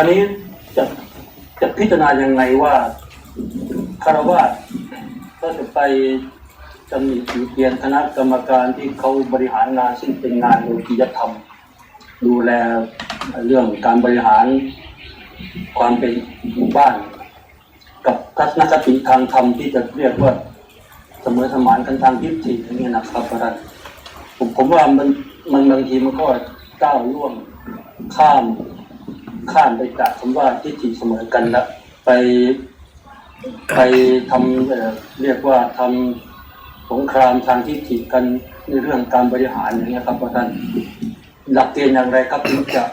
คราวนี้จะจะพิจารณายังไงว่าคารวะก็จะไปตำหนิติเตียนคณะกรรมการที่เขาบริหารงานซึ่งเป็นงานโลกิยธรรม ดูแลเรื่องการบริหารความเป็นหมู่บ้าน กับทัศนคติทางธรรมที่จะเรียกว่าเสมอสมานกันทางทิฏฐิอย่างนี้นะครับอาจารย์ผมผมว่ามันมันบางทีมันก็ก้าวล่วงข้าม ข้ามไปจากคำว่าทิฏฐิเสมอกันแล้วไปไปทำเอ่อเรียกว่าทำสงครามทางทิฏฐิกันในเรื่องการบริหารอย่างนี้ครับอาจารย์หลักเกณฑ์อย่างไรครับที่จะ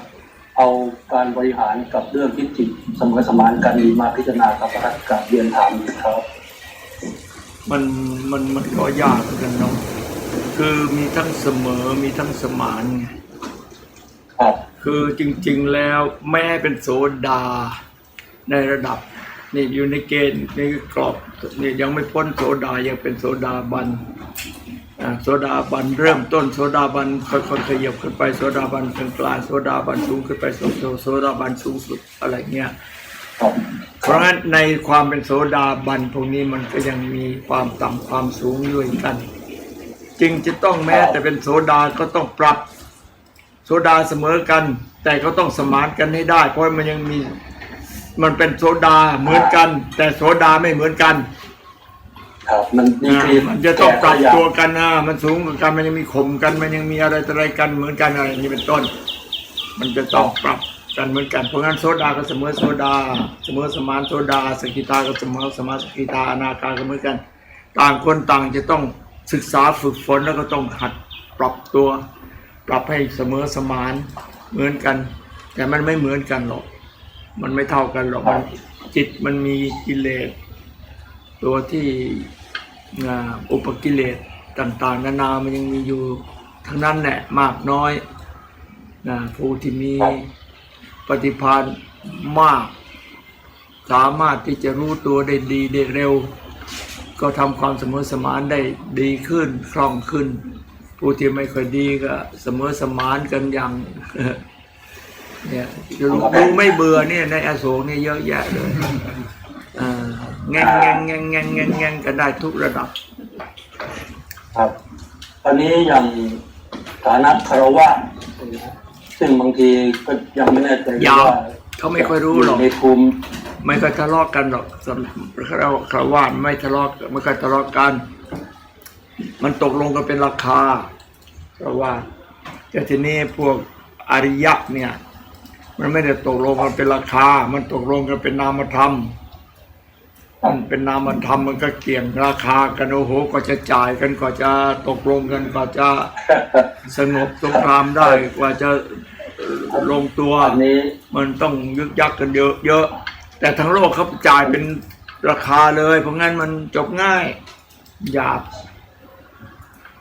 เอาการบริหารกับเรื่องทิฏฐิเสมอสมานกันมาพิจารณากับพระกับเรียนถามครับมันมันมันก็ยากเหมือนกันเนาะคือมีทั้งเสมอมีทั้งสมานไง คือจริงๆแล้วแม้เป็นโสดาในระดับนี่อยู่ในเกณฑ์ในกรอบนี่ยังไม่พ้นโสดายังเป็นโสดาบันโสดาบันเริ่มต้นโสดาบันค่อยๆขยับขึ้นไปโสดาบันกลางกลางโสดาบันสูงขึ้นไปโสโสโสดาบันสูงสุดอะไรเงี้ยเพราะฉะนั้นในความเป็นโสดาบันพวกนี้มันก็ยังมีความต่ำความสูงอยู่กัน จึงจะต้องแม้แต่เป็นโสดาก็ต้องปรับ โสดาเสมอกัน แต่ก็ต้องสมานกันให้ได้ เพราะมันยังมีมันเป็นโสดาเหมือนกัน แต่โสดาไม่เหมือนกันครับมันดีอ่ากรีมันจะต้องปรับแก่ตัวกันนะมันสูงกว่ากันมันยังมีข่มกันมันยังมีอะไรต่ออะไรกันเหมือนกันอะไรอย่างนี้เป็นต้น มันจะต้องปรับกันเหมือนกันเพราะงั้นโซดาก็เสมอโซดา เสมอสมานโซดาสกิตาก็เสมอสมานสกิตาอนาคาก็เหมือนกัน ต่างคนต่างจะต้องศึกษาฝึกฝนแล้วก็ต้องหัดปรับตัว ปรับให้เสมอสมานเหมือนกัน แต่มันไม่เหมือนกันหรอก มันไม่เท่ากันหรอกมันจิตมันมีกิเลสตัวที่อุปกิเลสต่างๆ นานามันยังมีอยู่ทั้งนั้นแหละมากน้อยนะผู้ที่มีปฏิภาณมาก สามารถที่จะรู้ตัวได้ดีได้เร็ว ก็ทำความเสมอสมานได้ดีขึ้นคล่องขึ้น ผู้ที่ไม่ค่อยดีก็เสมอสมานกันอย่างเนี่ยรู้รู้ไม่เบื่อเนี่ยในอโศกเนี่ยเยอะแยะเลยอ่าแงงแงงแงงแงงแงงแงงกันได้ทุกระดับ ครับ ตอนนี้อย่างฐานะคารวะซึ่งบางทีก็ยังไม่แน่ใจยาวว่าเขาไม่ค่อยรู้หรอกในภูมิไม่ค่อยทะเลาะกันหรอกสำหรับเราคารวานไม่ทะเลาะไม่ค่อยทะเลาะกัน มันตกลงกันเป็นราคาเพราะว่าแต่ทีนี้พวกอริยะเนี่ย มันไม่ได้ตกลงกันเป็นราคา มันตกลงกันเป็นนามธรรมมันเป็นนามธรรมมันก็เกี่ยงราคากันโอ้โหก็จะจ่ายกันก็จะตกลงกันก็จะสงบสงครามได้กว่าจะลงตัวนนี้มันต้องยึกยักกันเยอะเยอะ แต่ทั้งโลกเขาจ่ายเป็นราคาเลย เพราะงั้นมันจบง่ายหยาบ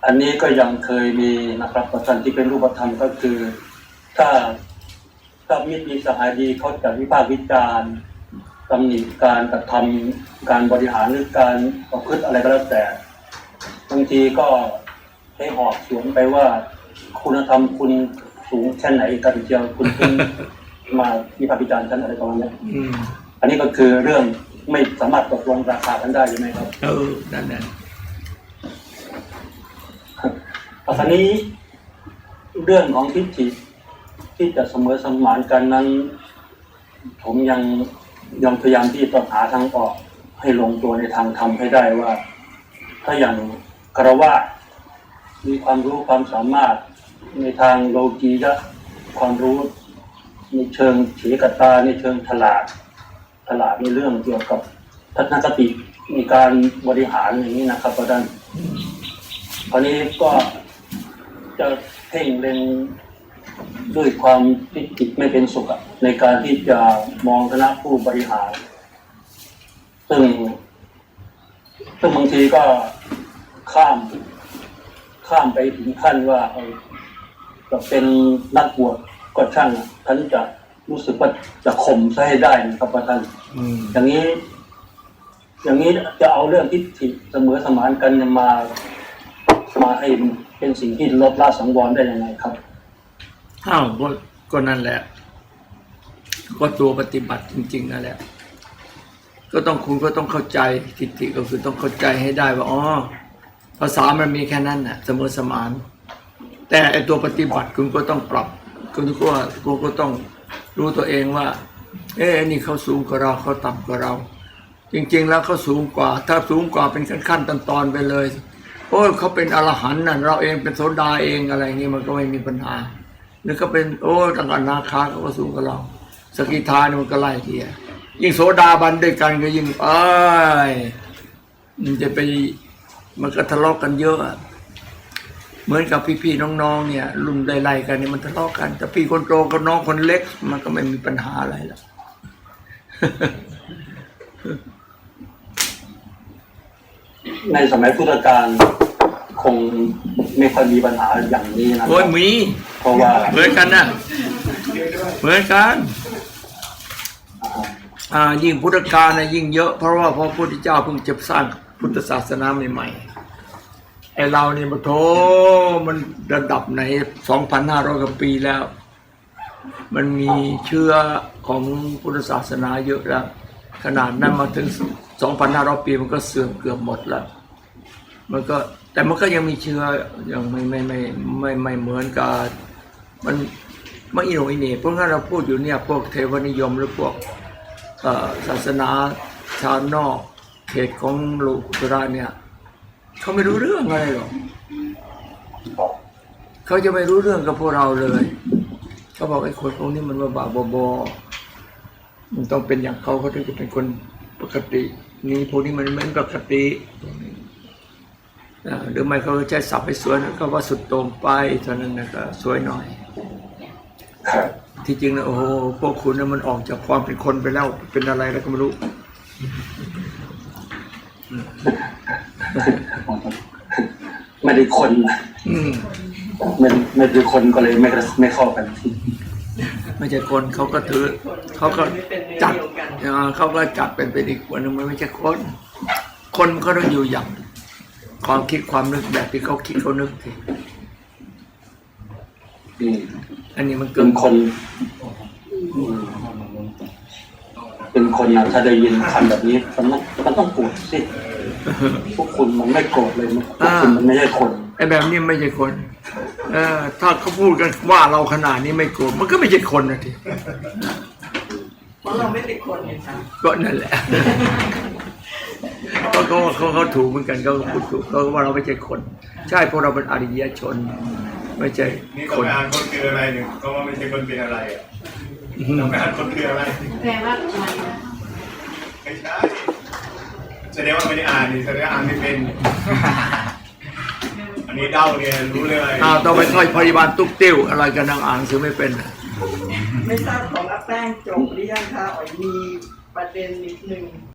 อันนี้ก็ยังเคยมีนะครับประกันที่เป็นรูปธรรมก็คือ ถ้าถ้ามิตรมีสหายดีเขาจะวิพากษ์วิจารณ์ตำหนิการกระทำการบริหารหรือการประพฤติอะไรก็แล้วแต่บางทีก็ให้หอกสวนไปว่า คุณธรรมคุณสูงแค่ไหนกันเชียวคุณถึงมาวิพากษ์วิจารณ์ฉันอะไรประมาณนี้อืมอันนี้ก็คือเรื่องไม่สามารถตกลงราคากันได้ใช่ไหมครับเออนั่นแหละ ตอนนี้เรื่องของทิฏฐิที่จะเสมอสมานกันนั้น ผมยังยังพยายามที่จะหาทางออกให้ลงตัวในทางธรรมให้ได้ว่า ถ้าอย่างกระว่ามีความรู้ความสามารถในทางโลกียะความรู้ในเชิงเฉกตาในเชิงฉลาดฉลาดในเรื่องเกี่ยวกับทัศนคติในการบริหารอย่างนี้นะครับอาจารย์คราวนี้ก็ จะเพ่งเล็งด้วยความที่จิตไม่เป็นสุขอะในการที่จะมองคณะผู้บริหาร ซึ่งซึ่งบางทีก็ข้ามข้ามไปถึงขั้นว่าเออจะเป็นนักบวชก็ช่างอะท่านจะรู้สึกว่าจะข่มซะให้ได้นะครับว่าท่านอืมอย่างนี้ อย่างนี้จะเอาเรื่องทิฏฐิเสมอสมานกันมา มาให้เป็นสิ่งที่ลดละสังวรได้ยังไงครับอ้าวก็ก็นั่นแหละ ก็ตัวปฏิบัติจริง ๆนั่นแหละ ก็ต้องคุณก็ต้องเข้าใจทิฏฐิก็คือต้องเข้าใจให้ได้ว่าอ๋อภาษามันมีแค่นั้นน่ะเสมอสมาน แต่ไอตัวปฏิบัติคุณก็ต้องปรับ คุณก็คุณก็ต้องรู้ตัวเองว่า เอ๊ะอันนี่เขาสูงกว่าเราเขาต่ำกว่าเรา จริง ๆ แล้วเขาสูงกว่า ถ้าสูงกว่าเป็นขั้นๆตอนๆไปเลย อ้ยเขาเป็นอรหันต์น่ะเราเองเป็นโสดาเองอะไรอย่างนี้มันก็ไม่มีปัญหาหรือเขาเป็นโอ้ตั้งแต่นาคาเขาก็สูงกว่าเราสกิทานี่มันก็ไล่เทียยิ่งโสดาบันด้วยกันก็ยิ่งเอ้ยมันจะไปมันก็ทะเลาะกันเยอะเหมือนกับพี่ๆน้องๆเนี่ยรุ่นไล่ๆกันเนี่ยมันทะเลาะกัน แต่พี่คนโตกับน้องคนเล็ก มันก็ไม่มีปัญหาอะไรหรอกในสมัยพุทธกาล คงไม่ค่อยมีปัญหาอย่างนี้นะโอ้ยมีเพราะว่าเหมือนกันนะเหมือนกัน อ่ายิ่งพุทธกาลนะยิ่งเยอะเพราะว่าพระพุทธเจ้าเพิ่งจะสร้างพุทธศาสนาใหม่ๆไอเรานี่มาโถมันระดับไหน2,500กว่าปีแล้ว มันมีเชื้อของพุทธศาสนาเยอะแล้ว ขนาดนั้นมาถึง2,500ปีมันก็เสื่อมเกือบหมดแล้ว มันก็ แต่มันก็ยังมีเชื้อยังไม่ไม่ไม่ไม่ไม่เหมือนกับมันไม่อิโนอิเหน่เพราะงั้นเราพูดอยู่เนี่ยพวกเทวนิยมหรือพวกศาสนาชาวนอกเขตของโลกุตระเนี่ยเขาไม่รู้เรื่องอะไรหรอกเขาจะไม่รู้เรื่องกับพวกเราเลยเขาบอกไอ้คนพวกนี้มันมาบาบอบอมันต้องเป็นอย่างเขาเขาถึงจะเป็นคนปกติ นี่พวกนี้มันไม่ปกติ หรือไม่เขาก็ใช้ศัพท์ให้สวยนะก็ว่าสุดโต่งไปเท่านั้นนะก็สวยหน่อยครับที่จริงนะโอ้โหพวกคุณนะมันออกจากความเป็นคนไปแล้วเป็นอะไรแล้วก็ไม่รู้ไม่ได้คนอืมไม่ไม่ได้คนก็เลยไม่ไม่เข้ากันไม่ใช่คนเขาก็ถือเขาก็จัดอ่าเขาก็จัดเป็นเป็นอีกคนหนึงมันไม่ใช่คน คนมันก็ต้องอยู่อย่าง ความคิดความนึกแบบที่เขาคิดเขานึกสิอืมอันนี้มันเป็เกินนคนอืมเป็นคนนะถ้าได้ยินคำแบบนี้มันต้องมันต้องโกรธสิพวกคุณมันไม่โกรธเลยพวกคุณมันไม่ใช่คนไอ้แบบนี้ไม่ใช่คน เออ ถ้าเขาพูดกันว่าเราขนาดนี้ไม่โกรธมันก็ไม่ใช่คนนะทีเพราะเราไม่เป็นคนไงคะก็นั่นแหละก็ เขาเขาเขาถูกเหมือนกันเขาก็พูดถูกเขาก็ว่าเราไม่ใช่คน ใช่เพราะเราเป็นอริยชน ไม่ใช่นี่คต้องนไปอ่านคนคืออะไรเนี่ยก็ว่าไม่ใช่คนเป็นอะไรอะต้องไปอ่านคนคืออะไรแปลว่าอะไรนะไม่ใช่แสดงว่าไม่ได้อ่านนี่แสดงว่าอ่านไม่เป็นอันนี้เดาเนี่ยรู้เลยอ้าวต้องไปค่อยพยาบาลตุ๊กติ้วอะไรกันนางอ่านหนังสือไม่เป็นน่ะไม่ทราบของอาแป้งจบหรือยังคะอ๋อยมีประเด็นนิดนึง